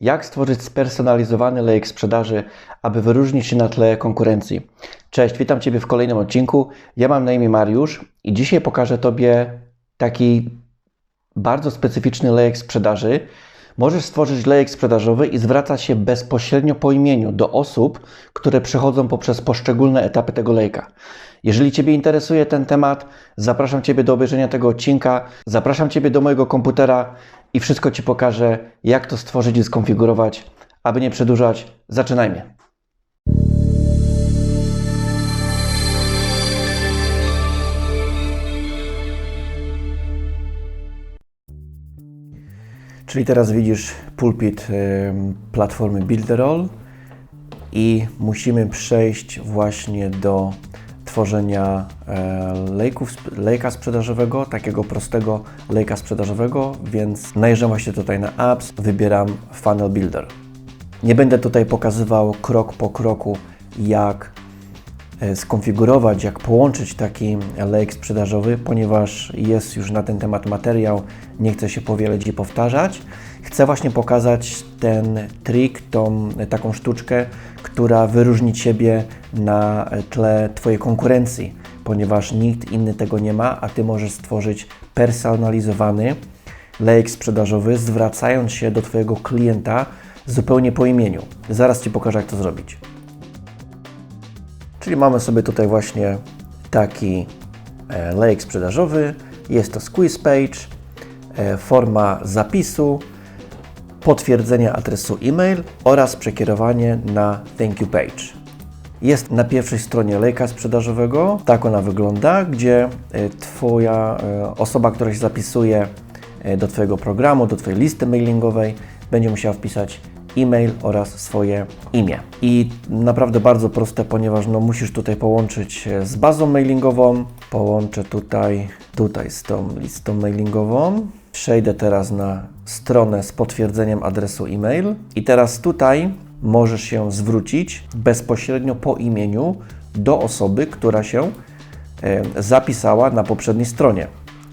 Jak stworzyć spersonalizowany lejek sprzedaży, aby wyróżnić się na tle konkurencji? Cześć, witam Ciebie w kolejnym odcinku. Ja mam na imię Mariusz i dzisiaj pokażę Tobie taki bardzo specyficzny lejek sprzedaży. Możesz stworzyć lejek sprzedażowy i zwracać się bezpośrednio po imieniu do osób, które przechodzą poprzez poszczególne etapy tego lejka. Jeżeli Ciebie interesuje ten temat, zapraszam Ciebie do obejrzenia tego odcinka, zapraszam Ciebie do mojego komputera i wszystko Ci pokażę, jak to stworzyć i skonfigurować. Aby nie przedłużać, zaczynajmy. Czyli teraz widzisz pulpit platformy Builderall i musimy przejść właśnie do tworzenia e, lejków, lejka sprzedażowego, takiego prostego lejka sprzedażowego, więc najeżdżam właśnie tutaj na apps, wybieram Funnel Builder. Nie będę tutaj pokazywał krok po kroku, jak skonfigurować, jak połączyć taki lejek sprzedażowy, ponieważ jest już na ten temat materiał, nie chcę się powielać i powtarzać. Chcę właśnie pokazać ten trik, tą e, taką sztuczkę, która wyróżni Ciebie na tle Twojej konkurencji, ponieważ nikt inny tego nie ma, a Ty możesz stworzyć personalizowany lejek sprzedażowy, zwracając się do Twojego klienta zupełnie po imieniu. Zaraz Ci pokażę, jak to zrobić. Czyli mamy sobie tutaj właśnie taki e, lejek sprzedażowy. Jest to squeeze page, e, forma zapisu, potwierdzenie adresu e-mail oraz przekierowanie na thank you page. Jest na pierwszej stronie lejka sprzedażowego, tak ona wygląda, gdzie e, Twoja osoba, która się zapisuje do Twojego programu, do Twojej listy mailingowej, będzie musiała wpisać e-mail oraz swoje imię. I naprawdę bardzo proste, ponieważ no, musisz tutaj połączyć e, z bazą mailingową. Połączę tutaj, tutaj z tą listą mailingową. Przejdę teraz na stronę z potwierdzeniem adresu e-mail i teraz tutaj możesz się zwrócić bezpośrednio po imieniu do osoby, która się e, zapisała na poprzedniej stronie.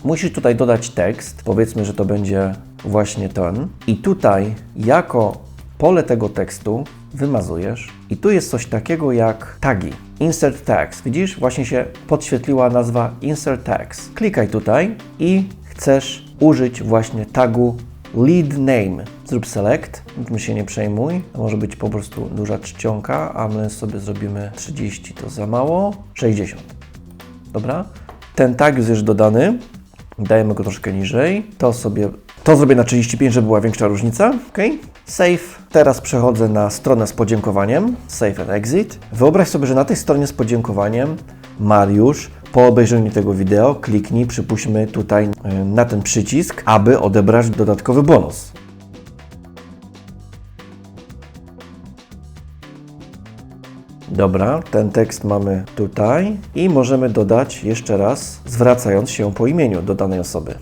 Musisz tutaj dodać tekst, powiedzmy, że to będzie właśnie ten. I tutaj, jako pole tego tekstu, wymazujesz. I tu jest coś takiego jak tagi. Insert tags. Widzisz? Właśnie się podświetliła nazwa insert tags. Klikaj tutaj i chcesz użyć właśnie tagu lead name. Zrób select, my się nie przejmuj. Może być po prostu duża czcionka, a my sobie zrobimy 30, to za mało. 60. Dobra? Ten tag jest już dodany. Dajemy go troszkę niżej. To sobie, to zrobię na 35, żeby była większa różnica. OK. Save. Teraz przechodzę na stronę z podziękowaniem. Save and exit. Wyobraź sobie, że na tej stronie z podziękowaniem Mariusz po obejrzeniu tego wideo kliknij, przypuśćmy tutaj y, na ten przycisk, aby odebrać dodatkowy bonus. Dobra, ten tekst mamy tutaj i możemy dodać jeszcze raz, zwracając się po imieniu do danej osoby.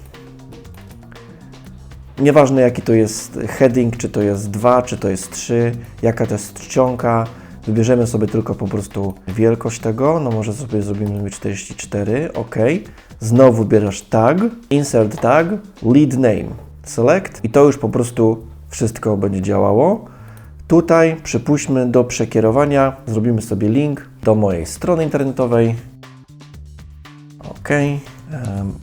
Nieważne jaki to jest heading, czy to jest 2, czy to jest 3, jaka to jest czcionka, wybierzemy sobie tylko po prostu wielkość tego, no może sobie zrobimy 44, OK. Znowu wybierasz tag, insert tag, lead name, select i to już po prostu wszystko będzie działało. Tutaj przypuśćmy do przekierowania, zrobimy sobie link do mojej strony internetowej. OK. Um,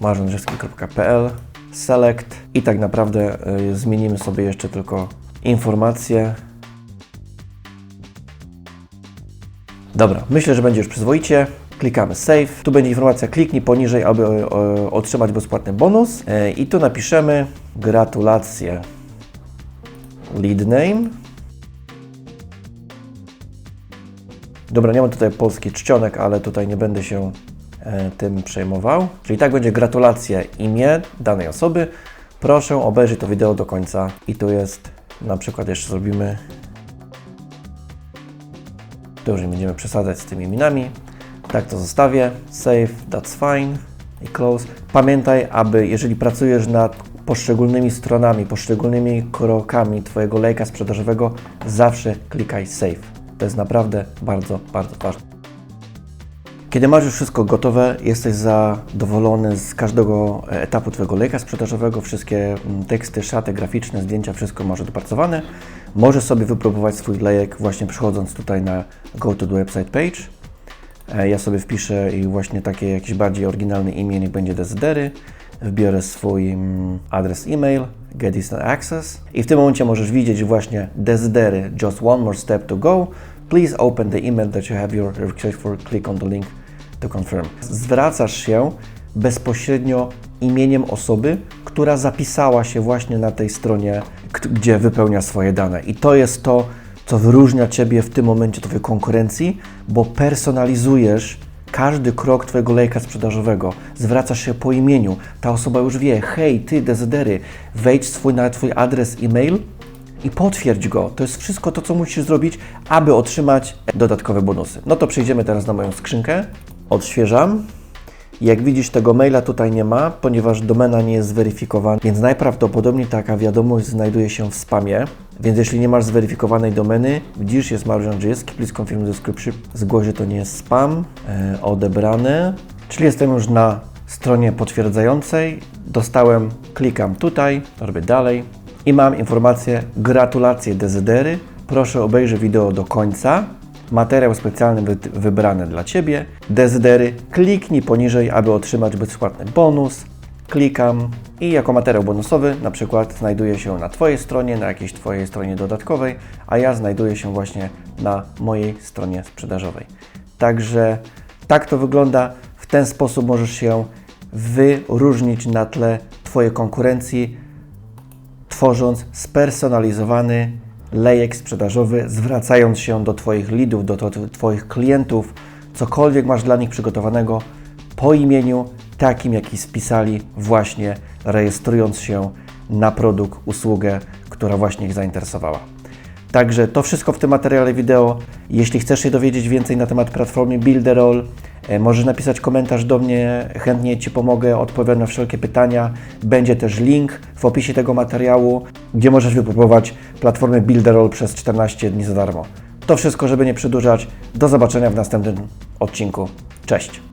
marzandrzewski.pl Select i tak naprawdę y, zmienimy sobie jeszcze tylko informacje. Dobra, myślę, że będzie już przyzwoicie. Klikamy Save. Tu będzie informacja, kliknij poniżej, aby otrzymać bezpłatny bonus. Y, I tu napiszemy gratulacje lead name. Dobra, nie mam tutaj polskich czcionek, ale tutaj nie będę się e, tym przejmował. Czyli tak będzie gratulacje imię danej osoby. Proszę obejrzeć to wideo do końca. I tu jest, na przykład jeszcze zrobimy, tu już nie będziemy przesadzać z tymi imionami. Tak to zostawię. Save, that's fine i close. Pamiętaj, aby jeżeli pracujesz nad poszczególnymi stronami, poszczególnymi krokami Twojego lejka sprzedażowego, zawsze klikaj save. To jest naprawdę bardzo, bardzo ważne. Kiedy masz już wszystko gotowe, jesteś zadowolony z każdego etapu Twojego lejka sprzedażowego, wszystkie mm, teksty, szaty graficzne, zdjęcia, wszystko masz dopracowane, możesz sobie wypróbować swój lejek właśnie przychodząc tutaj na Go to the Website Page. E, Ja sobie wpiszę i właśnie takie jakieś bardziej oryginalne imię, niech będzie Desidery. Wbiorę swój mm, adres e-mail, get instant access i w tym momencie możesz widzieć właśnie Desidery, just one more step to go. Please open the email that you have your request for, click on the link to confirm. Zwracasz się bezpośrednio imieniem osoby, która zapisała się właśnie na tej stronie, gdzie wypełnia swoje dane. I to jest to, co wyróżnia Ciebie w tym momencie Twojej konkurencji, bo personalizujesz każdy krok Twojego lejka sprzedażowego. Zwracasz się po imieniu. Ta osoba już wie, hej, Ty, Desidery, wejdź swój, na Twój adres e-mail i potwierdź go. To jest wszystko to, co musisz zrobić, aby otrzymać dodatkowe bonusy. No to przejdziemy teraz na moją skrzynkę. Odświeżam. Jak widzisz, tego maila tutaj nie ma, ponieważ domena nie jest zweryfikowana, więc najprawdopodobniej taka wiadomość znajduje się w spamie. Więc jeśli nie masz zweryfikowanej domeny, widzisz, jest Marian Andrzejewski, please confirm the description. Zgłoś, że to nie jest spam, e, odebrany. Czyli jestem już na stronie potwierdzającej. Dostałem, klikam tutaj, robię dalej i mam informację, gratulacje Dezydery, proszę obejrzyj wideo do końca. Materiał specjalny wy wybrany dla Ciebie. Dezydery, kliknij poniżej, aby otrzymać bezpłatny bonus. Klikam i jako materiał bonusowy na przykład znajduje się na Twojej stronie, na jakiejś Twojej stronie dodatkowej, a ja znajduję się właśnie na mojej stronie sprzedażowej. Także tak to wygląda. W ten sposób możesz się wyróżnić na tle Twojej konkurencji, tworząc spersonalizowany lejek sprzedażowy, zwracając się do Twoich leadów, do, do Twoich klientów, cokolwiek masz dla nich przygotowanego po imieniu, takim jaki spisali właśnie rejestrując się na produkt, usługę, która właśnie ich zainteresowała. Także to wszystko w tym materiale wideo. Jeśli chcesz się dowiedzieć więcej na temat platformy Builderall, e, możesz napisać komentarz do mnie, chętnie Ci pomogę, odpowiem na wszelkie pytania. Będzie też link w opisie tego materiału, gdzie możesz wypróbować platformę Builderall przez 14 dni za darmo. To wszystko, żeby nie przedłużać. Do zobaczenia w następnym odcinku. Cześć!